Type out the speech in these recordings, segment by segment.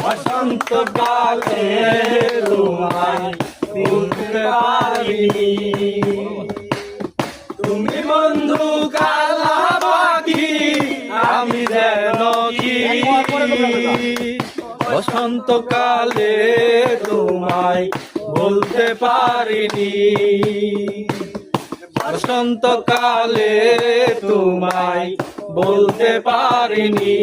বসন্ত কালে তোমায় তুমি বন্ধু কালা বাকি আমি কি বসন্ত কালে তোমায় বলতে পারিনি। বসন্ত কালে তোমায় বলতে পারিনি।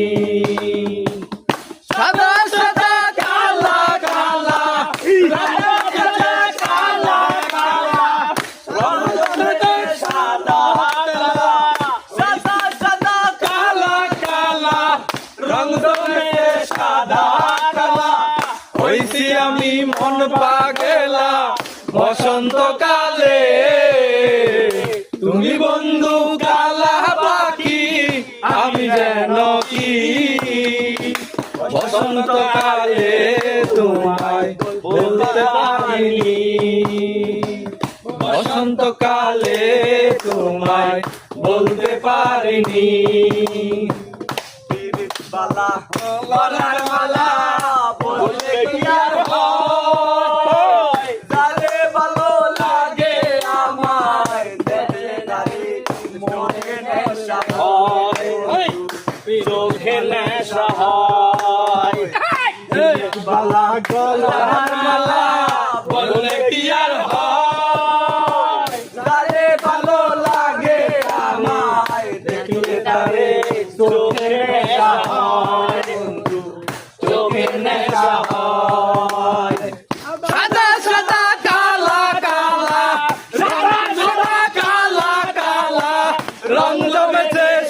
সাদা সাদা কালা কালা আমি মন পাগেলা বসন্তকালে। তুমি বন্ধু বসন্তকালে তোমায় বলতে পারিনি বসন্তকালে তোমায় বলতে পারিনি বালা মালা বলে কি আর হয় যারে ভালো লাগে আমায় দেখলে নারী মনে নেশা হয় চোখে নেশা হয় বালা গলার মালা কি আর হয়? যারে ভালো লাগে আমায়, দেখলে তারে নেশা হয় নেশা হয়।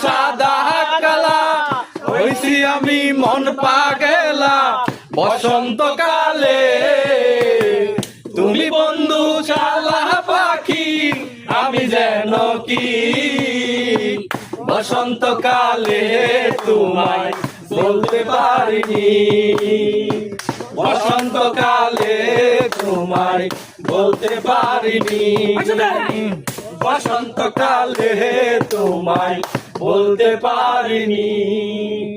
সাদা কালা আমি মন পাগেলা বসন্তকালে তুমি বন্ধু শালা পাখি, আমি যেন কি? বসন্তকালে তোমায় বলতে পারিনি। বসন্তকালে তোমায় বলতে পারিনি। বসন্তকালে তোমায় বলতে পারিনি।